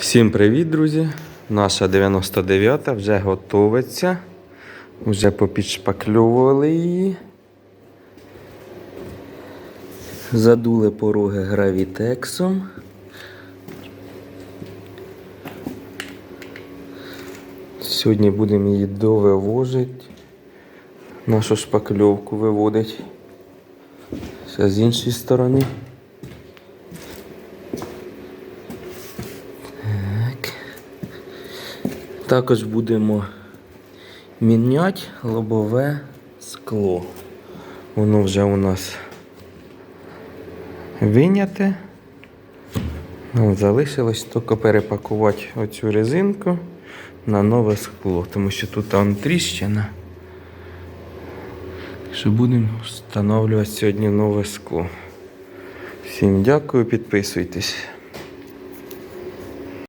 Всім привіт, друзі! Наша 99-та вже готовиться. Вже попідшпакльовували її. Задули пороги гравітексом. Сьогодні будемо її довивожити. Нашу шпакльовку виводити. Ще з іншої сторони. Також будемо міняти лобове скло. Воно вже у нас виняте. Залишилось тільки перепакувати оцю резинку на нове скло, тому що тут там тріщина. Що будемо встановлювати сьогодні нове скло. Всім дякую, підписуйтесь.